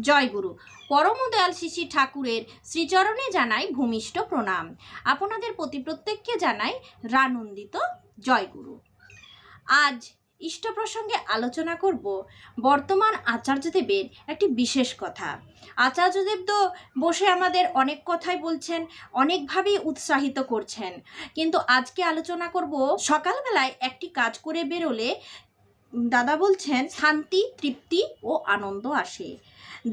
জয়গুরু। পরম দয়াল শিশি ঠাকুরের শ্রীচরণে জানাই ভূমিষ্ঠ প্রণাম। আপনাদের প্রতি প্রত্যেককে জানাই রানন্দিত জয়গুরু। আজ ইষ্ট প্রসঙ্গে আলোচনা করব বর্তমান আচার্যদেবের একটি বিশেষ কথা। আচার্যদেব তো বসে আমাদের অনেক কথাই বলছেন, অনেকভাবেই উৎসাহিত করছেন। কিন্তু আজকে আলোচনা করব সকালবেলায় একটি কাজ করে বেরোলে দাদা বলছেন, শান্তি, তৃপ্তি ও আনন্দ আসে।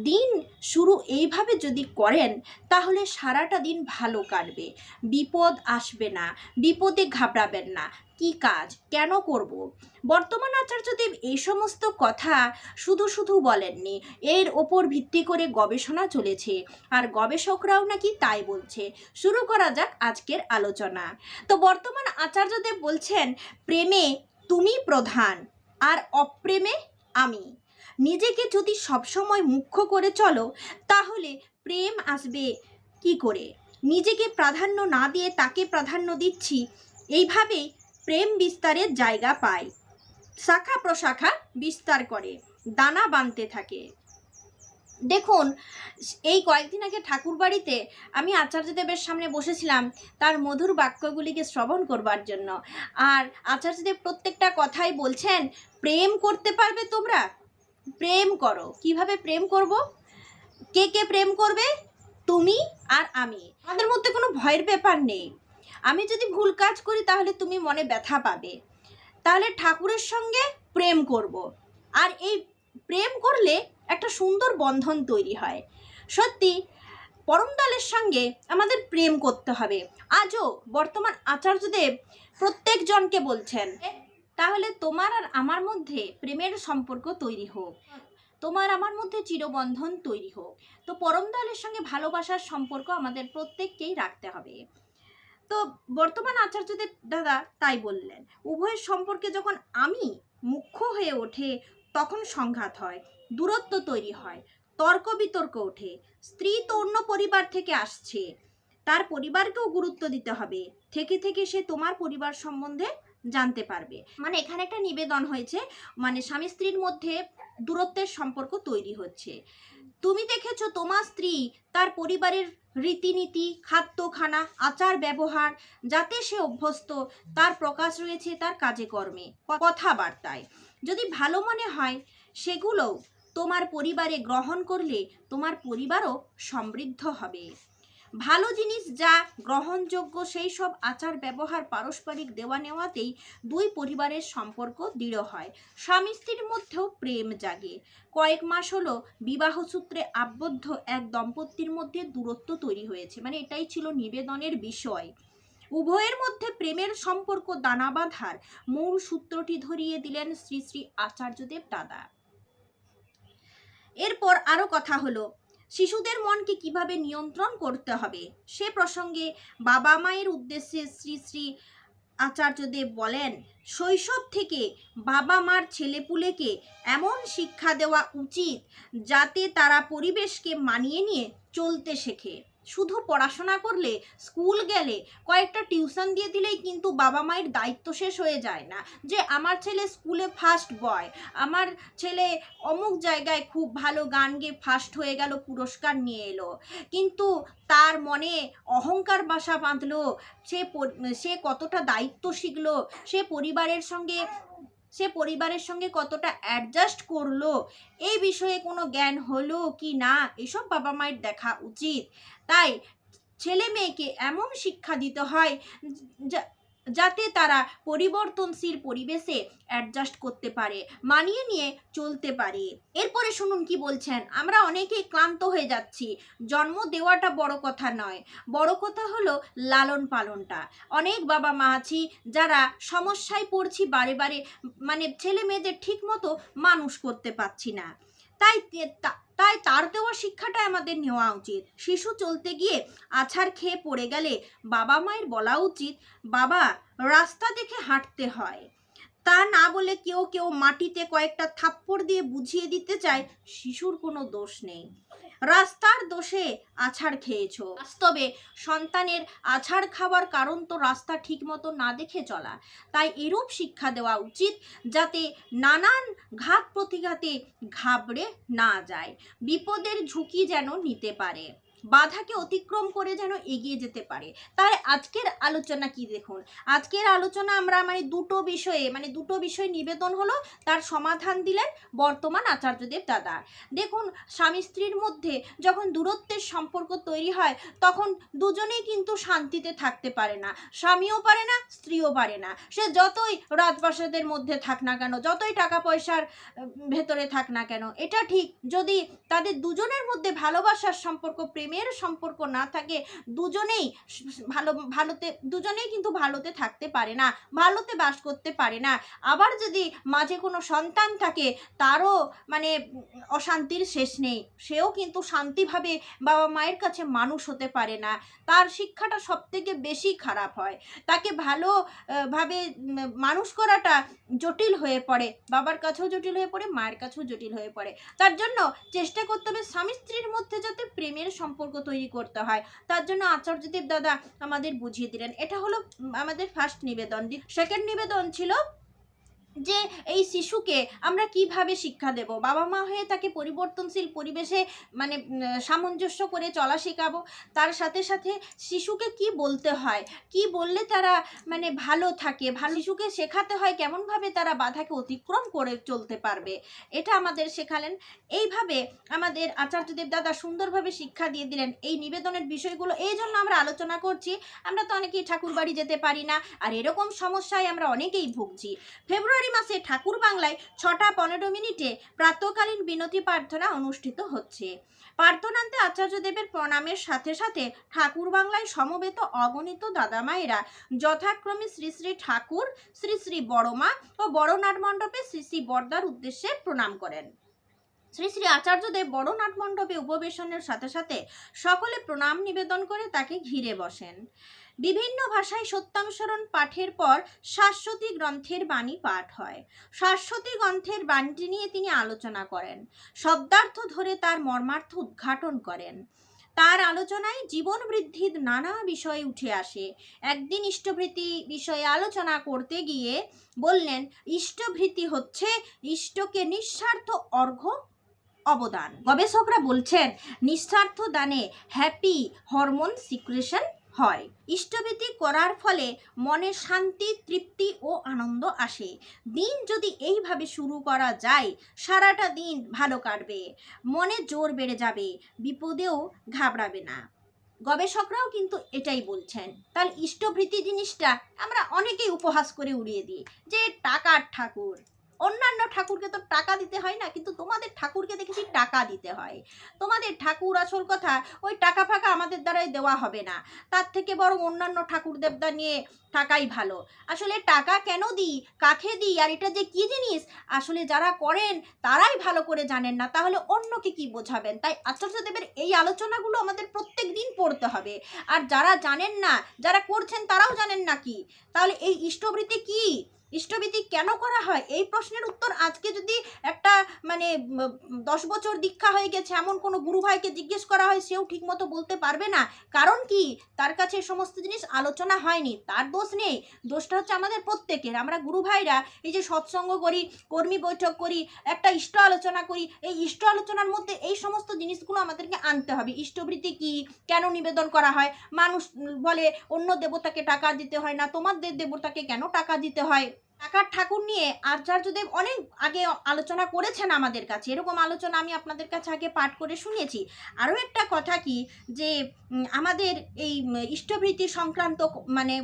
দিন শুরু এইভাবে যদি করেন, তাহলে সারাটা দিন ভালো কাটবে। বিপদ আসবে না, বিপদে ঘাবড়াবেন না। কি কাজ? কেন করব? বর্তমান আচার্যদেব এই সমস্ত কথা শুধু শুধু বলেননি, এর ওপর ভিত্তি করে গবেষণা চলেছে। আর গবেষকরাও নাকি তাই বলছে। শুরু করা যাক আজকের আলোচনা। তো বর্তমান আচার্যদেব বলছেন, প্রেমে তুমি প্রধান। আর অপ্রেমে আমি। নিজেকে যদি সবসময় মুখ্য করে চলো, তাহলে প্রেম আসবে কি করে? নিজেকে প্রাধান্য না দিয়ে তাকে প্রাধান্য দিচ্ছি এইভাবেই প্রেম বিস্তারের জায়গা পায় শাখা প্রশাখা বিস্তার করে, দানা বানতে থাকে। দেখুন, এই কয়েকদিন আগে ঠাকুর বাড়িতে আমি আচার্যদেবের সামনে বসেছিলাম, তার মধুর বাক্যগুলিকে শ্রবণ করবার জন্য। আর আচার্যদেব প্রত্যেকটা কথাই বলছেন, প্রেম করতে পারবে তোমরা? প্রেম করো। কীভাবে প্রেম করব? কে কে প্রেম করবে? তুমি আর আমি। আমাদের মধ্যে কোনো ভয়ের ব্যাপার নেই। আমি যদি ভুল কাজ করি, তাহলে তুমি মনে ব্যথা পাবে। তাহলে ঠাকুরের সঙ্গে প্রেম করব। আর এই প্রেম করলে একটা সুন্দর বন্ধন তৈরি হয়। সত্যি পরমদালের সঙ্গে আমাদের প্রেম করতে হবে। আজও বর্তমান আচার্যদেব প্রত্যেকজনকে বলছেন তাহলে তোমার আর আমার মধ্যে প্রেমের সম্পর্ক তৈরি হোক। তোমার আমার মধ্যে চিরবন্ধন তৈরি হোক। তো পরমদয়ালের সঙ্গে ভালোবাসার সম্পর্ক আমাদের প্রত্যেককেই রাখতে হবে। তো বর্তমান আচার্যদেব দাদা তাই বললেন, উভয়ের সম্পর্কে যখন আমি মুখ্য হয়ে ওঠে, তখন সংঘাত হয়। দূরত্ব তৈরি হয়, তর্ক বিতর্ক ওঠে, স্ত্রী তো অন্য পরিবার থেকে আসছে, তার পরিবারকেও গুরুত্ব দিতে হবে, থেকে থেকে সে তোমার পরিবার সম্বন্ধে জানতে পারবে। মানে এখানে একটা নিবেদন হয়েছে মানে স্বামী স্ত্রীর মধ্যে দূরত্বের সম্পর্ক তৈরি হচ্ছে। তুমি দেখেছ তোমার স্ত্রী তার পরিবারের রীতিনীতি খাদ্য খানা আচার ব্যবহার, যাতে সে অভ্যস্ত, তার প্রকাশ রয়েছে তার কাজে কর্মে, কথাবার্তায়। যদি ভালো মনে হয় সেগুলো তোমার পরিবারে গ্রহণ করলে তোমার পরিবারও সমৃদ্ধ হবে। ভালো জিনিস যা গ্রহণযোগ্য, সেই সব আচার ব্যবহার পারস্পরিক দেওয়া নেওয়াতেই দুই পরিবারের সম্পর্ক দৃঢ় হয়। স্বামী স্ত্রীর মধ্যেও প্রেম জাগে। কয়েক মাস হলো বিবাহ সূত্রে আবদ্ধ এক দম্পতির মধ্যে দূরত্ব তৈরি হয়েছে। মানে এটাই ছিল নিবেদনের বিষয়। উভয়ের মধ্যে প্রেমের সম্পর্ক দানা বাঁধার মূল সূত্রটি ধরিয়ে দিলেন শ্রী শ্রী আচার্যদেব দাদা। এরপর আরও কথা হলো, শিশুদের মনকে কীভাবে নিয়ন্ত্রণ করতে হবে? সে প্রসঙ্গে বাবা মায়ের উদ্দেশ্যে শ্রী শ্রী আচার্যদেব বলেন, শৈশব থেকে বাবা মার ছেলেপুলেকে এমন শিক্ষা দেওয়া উচিত যাতে তারা পরিবেশকে মানিয়ে নিয়ে চলতে শেখে। শুধু পড়াশোনা করলে, স্কুল গেলে কয়েকটা টিউশন দিয়ে দিলেই কিন্তু বাবা মায়ের দায়িত্ব শেষ হয়ে যায় না। যে আমার ছেলে স্কুলে ফার্স্ট বয় আমার ছেলে অমুক জায়গায় খুব ভালো গান গেয়ে ফার্স্ট হয়ে গেল, পুরস্কার নিয়ে এলো। কিন্তু তার মনে অহংকার বাসা বাঁধলো, সে সে কতটা দায়িত্ব শিখলো, সে পরিবারের সঙ্গে, সে পরিবারের সঙ্গে কতটা অ্যাডজাস্ট করল, এই বিষয়ে কোনো জ্ঞান হলো কি না, এসব বাবা মায়ের দেখা উচিত। তাই ছেলে মেয়েকে এমন শিক্ষা দিতে হয় যাতে তারা পরিবর্তনশীল পরিবেশে অ্যাডজাস্ট করতে পারে, মানিয়ে নিয়ে চলতে পারে। এরপরে শুনুন কি বলছেন। আমরা অনেকেই ক্লান্ত হয়ে যাচ্ছি। জন্ম দেওয়াটা বড় কথা নয়। বড় কথা হলো লালন পালনটা। অনেক বাবা মা আছি যারা সমস্যায় পড়ছি বারে বারে মানে ছেলে মেয়েদের ঠিক মতো মানুষ করতে পারছি না। তাই তাই তার দেওয়া শিক্ষাটা আমাদের নেওয়া উচিত। শিশু চলতে গিয়ে আছাড় খেয়ে পড়ে গেলে বাবা মায়ের বলা উচিত, বাবা, রাস্তা দেখে হাঁটতে হয়। তা না বলে কেউ কেউ মাটিতে কয়েকটা থাপ্পড় দিয়ে বুঝিয়ে দিতে চায়, শিশুর কোনো দোষ নেই। রাস্তার দোষে আছাড় খেয়েছ। বাস্তবে সন্তানের আছাড় খাওয়ার কারণ তো রাস্তা ঠিক মতো না দেখে চলা। তাই এরূপ শিক্ষা দেওয়া উচিত যাতে নানান ঘাত প্রতিঘাতে ঘাবড়ে না যায়। বিপদের ঝুঁকি যেন নিতে পারে। বাধাকে অতিক্রম করে যেন এগিয়ে যেতে পারে। তাহলে আজকের আলোচনা কি দেখুন? আজকের আলোচনা আমরা মানে দুটো বিষয়ে মানে দুটো বিষয় নিবেদন হলো, তার সমাধান দিলেন বর্তমান আচার্যদেব দাদা। দেখুন, স্বামী স্ত্রীর মধ্যে যখন দূরত্বের সম্পর্ক তৈরি হয়, তখন দুজনেই কিন্তু শান্তিতে থাকতে পারে না। স্বামীও পারে না, স্ত্রীও পারে না। সে যতই রাজপ্রাসাদের মধ্যে থাক না কেন, যতই টাকা পয়সার ভেতরে থাক না কেন, এটা ঠিক। যদি তাদের দুজনের মধ্যে ভালোবাসার সম্পর্ক প্রেমের সম্পর্ক না থাকে দুজনেই ভালো ভালোতে দুজনেই কিন্তু ভালোতে থাকতে পারে না ভালোতে বাস করতে পারে না। আবার যদি মাঝে কোনো সন্তান থাকে তারও মানে অশান্তির শেষ নেই। সেও কিন্তু শান্তিভাবে বাবা মায়ের কাছে মানুষ হতে পারে না। তার শিক্ষাটা সব থেকে বেশি খারাপ হয়। তাকে ভালো আহ, ভাবে মানুষ করাটা জটিল হয়ে পড়ে। বাবার কাছেও জটিল হয়ে পড়ে মায়ের কাছেও জটিল হয়ে পড়ে। তার জন্য চেষ্টা করতে হবে স্বামী স্ত্রীর মধ্যে যাতে প্রেমের সম্পর্ক তৈরি করতে হয়। তার জন্য আচার্যদেব দাদা আমাদের বুঝিয়ে দিলেন। এটা হলো আমাদের ফার্স্ট নিবেদন। সেকেন্ড নিবেদন ছিল যে এই শিশুকে আমরা কীভাবে শিক্ষা দেব? বাবা মা হয়ে তাকে পরিবর্তনশীল পরিবেশে মানে সামঞ্জস্য করে চলা শেখাবো। তার সাথে সাথে শিশুকে কি বলতে হয়? কি বললে তারা মানে ভালো থাকে? ভালো শিশুকে শেখাতে হয় কেমনভাবে তারা বাধাকে অতিক্রম করে চলতে পারবে? এটা আমাদের শেখালেন। এইভাবে আমাদের আচার্যদেব দাদা সুন্দরভাবে শিক্ষা দিয়ে দিলেন এই নিবেদনের বিষয়গুলো। এই জন্য আমরা আলোচনা করছি। আমরা তো অনেকেই ঠাকুর বাড়ি যেতে পারি না। আর এরকম সমস্যায় আমরা অনেকেই ভুগছি। ফেব্রুয়ারি মাসে ঠাকুর বাংলায় ছটা পনেরো মিনিটে প্রাতকালীন বিনতি প্রার্থনা অনুষ্ঠিত হচ্ছে। প্রার্থনান্তে আচার্যদেবের প্রণামের সাথে সাথে ঠাকুর বাংলায় সমবেত অগণিত দাদামায়েরা যথাক্রমে শ্রী শ্রী ঠাকুর, শ্রী শ্রী বড়মা ও বড় নাট মণ্ডপে শ্রী শ্রী বর্দার উদ্দেশ্যে প্রণাম করেন। শ্রী শ্রী আচার্যদেব বড় নাট মণ্ডপে উপবেশনের সাথে সাথে সকলে প্রণাম নিবেদন করে তাকে ঘিরে বসেন। বিভিন্ন ভাষায় সত্যানুসরণ পাঠের পর শাশ্বতী গ্রন্থের বাণী পাঠ হয়। শাশ্বতী গ্রন্থের বাণীটি নিয়ে তিনি আলোচনা করেন। শব্দার্থ ধরে তার মর্মার্থ উদ্ঘাটন করেন। তার আলোচনায় জীবন বৃদ্ধির নানা বিষয় উঠে আসে। একদিন ইষ্টভৃতি বিষয়ে আলোচনা করতে গিয়ে বললেন, ইষ্টভৃতি হচ্ছে ইষ্টকে নিঃস্বার্থ অর্ঘ্য অবদান। গবেষকরা বলছেন, নিঃস্বার্থ দানে হ্যাপি হরমোন সিক্রেশন হয়। ইষ্টভীতি করার ফলে মনে শান্তি, তৃপ্তি ও আনন্দ আসে। দিন যদি এইভাবে শুরু করা যায়, সারাটা দিন ভালো কাটবে। মনে জোর বেড়ে যাবে, বিপদেও ঘাবড়াবে না। গবেষকরাও কিন্তু এটাই বলছেন। তাহলে ইষ্টভৃতি জিনিসটা আমরা অনেকেই উপহাস করে উড়িয়ে দিই যে, টাকার ঠাকুর। অন্যান্য ঠাকুরকে তো টাকা দিতে হয় না, কিন্তু তোমাদের ঠাকুরকে দেখেছি টাকা দিতে হয়। তোমাদের ঠাকুর আসল কথা, ওই টাকা ফাঁকা আমাদের দ্বারাই দেওয়া হবে না। তার থেকে বরং অন্যান্য ঠাকুর দেবতা নিয়ে টাকাই ভালো। আসলে টাকা কেন দিই, কাকে দিই, আর এটা যে কি জিনিস? আসলে যারা করেন, তারাই ভালো করে জানেন না, তাহলে অন্যকে কি বোঝাবেন? তাই আচার্যদেবের এই আলোচনাগুলো আমাদের প্রত্যেক দিন পড়তে হবে। আর যারা জানেন না, যারা করছেন, তারাও জানেন না কি? তাহলে এই ইষ্টবৃত্তি কি? ইষ্টবিধি কেন করা হয়? এই প্রশ্নের উত্তর আজকে যদি একটা মানে দশ বছর দীক্ষা হয়ে গেছে, এমন কোনো গুরু ভাইকে জিজ্ঞেস করা হয়, সেও ঠিকমতো বলতে পারবে না। কারণ কি? তার কাছে সমস্ত জিনিস আলোচনা হয়নি, তার দোষ নেই। দোষটা হচ্ছে আমাদের প্রত্যেকের। আমরা গুরু ভাইরা, এই যে সৎসঙ্গ করি, কর্মী বৈঠক করি, একটা ইষ্ট আলোচনা করি, এই ইষ্ট আলোচনার মধ্যে এই সমস্ত জিনিসগুলো আমাদেরকে আনতে হবে। ইষ্টবৃত্তি কি? কেন নিবেদন করা হয়? মানুষ বলে অন্য দেবতাকে টাকা দিতে হয় না, তোমাদের দেবতাকে কেন টাকা দিতে হয়? টাকার ঠাকুর নিয়ে আচার্যদেব অনেক আগে আলোচনা করেছেন আমাদের কাছে। এরকম আলোচনা আমি আপনাদের কাছে আগে পাঠ করে শুনেছি। আরও একটা কথা কি, যে আমাদের এই ইষ্টভৃতি সংক্রান্ত মানে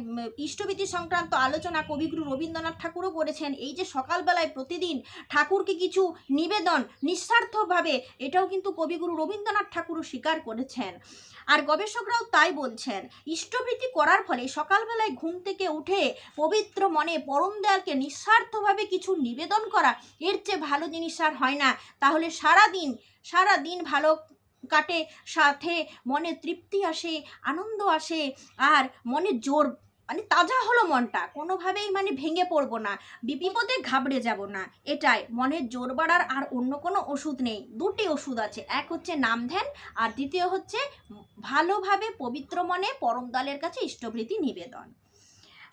ইষ্টভৃতি সংক্রান্ত আলোচনা কবিগুরু রবীন্দ্রনাথ ঠাকুরও করেছেন। এই যে সকালবেলায় প্রতিদিন ঠাকুরকে কিছু নিবেদন নিঃস্বার্থভাবে, এটাও কিন্তু কবিগুরু রবীন্দ্রনাথ ঠাকুরও স্বীকার করেছেন। আর গবেষকরাও তাই বলছেন ইষ্টভৃতি করার ফলে সকালবেলায় ঘুম থেকে উঠে পবিত্র মনে পরম দয়ালকে নিঃস্বার্থভাবে কিছু নিবেদন করা, এর চেয়ে ভালো জিনিস আর হয় না। তাহলে সারা দিন সারা দিন ভালো কাটে, সাথে মনে তৃপ্তি আসে, আনন্দ আসে, আর মনে জোর মানে তাজা হলো মনটা। কোনোভাবেই মানে ভেঙে পড়ব না, বিপদে ঘাবড়ে যাব না। এটাই মনের জোর বাড়ার আর অন্য কোনো ওষুধ নেই। দুটি ওষুধ আছে, এক হচ্ছে নাম ধ্যান আর দ্বিতীয় হচ্ছে ভালোভাবে পবিত্র মনে পরম দলের কাছে ইষ্টভৃতি নিবেদন।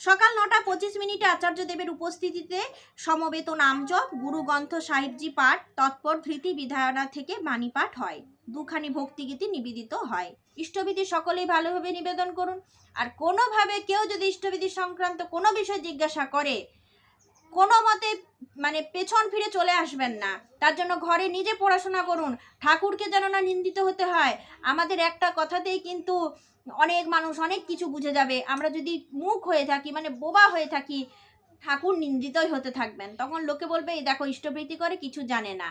সকাল নটা পঁচিশ মিনিটে আচার্য দেবের উপস্থিতিতে সমবেত নামজপ গুরুগ্রন্থ সাহিবজি পাঠ, তৎপর ধৃতি বিধায়না থেকে বাণী পাঠ হয়। দুখানি ভক্তিগীতি নিবেদিত হয়। ইষ্টবিধি সকলেই ভালোভাবে নিবেদন করুন। আর কোনোভাবে কেউ যদি ইষ্টবিধি সংক্রান্ত কোনো বিষয় জিজ্ঞাসা করে, কোনো মতে মানে পেছন ফিরে চলে আসবেন না। তার জন্য ঘরে নিজে পড়াশোনা করুন। ঠাকুরকে যেন না নিন্দিত হতে হয়। আমাদের একটা কথাতেই কিন্তু অনেক মানুষ অনেক কিছু বুঝে যাবে। আমরা যদি মুখ হয়ে থাকি মানে বোবা হয়ে থাকি, ঠাকুর নিন্দিতই হতে থাকবেন। তখন লোকে বলবে, এই দেখো ইষ্টবৃত্তি করে কিছু জানে না।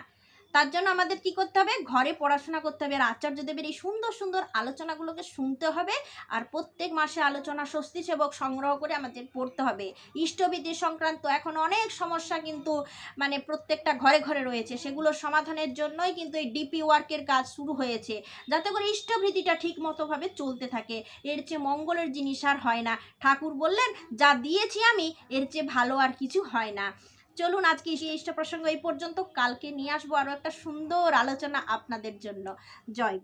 তার জন্য আমাদের কি করতে হবে? ঘরে পড়াশোনা করতে হবে। আর আচার্যদেবের এই সুন্দর সুন্দর আলোচনাগুলোকে শুনতে হবে। আর প্রত্যেক মাসে আলোচনা স্বস্তি সেবক সংগ্রহ করে আমাদের পড়তে হবে। ইষ্টবিধি সংক্রান্ত এখন অনেক সমস্যা কিন্তু মানে প্রত্যেকটা ঘরে ঘরে রয়েছে। সেগুলোর সমাধানের জন্যই কিন্তু এই ডিপি ওয়ার্কের কাজ শুরু হয়েছে। যাতে করে ইষ্টভৃতিটা ঠিক মতোভাবে চলতে থাকে। এর চেয়ে মঙ্গলের জিনিস আর হয় না। ঠাকুর বললেন, যা দিয়েছি আমি, এর চেয়ে ভালো আর কিছু হয় না। চলুন আজকে ইষ্ট প্রসঙ্গ এই পর্যন্ত। কালকে নিয়ে আসব আরও একটা সুন্দর আলোচনা আপনাদের জন্য। জয়।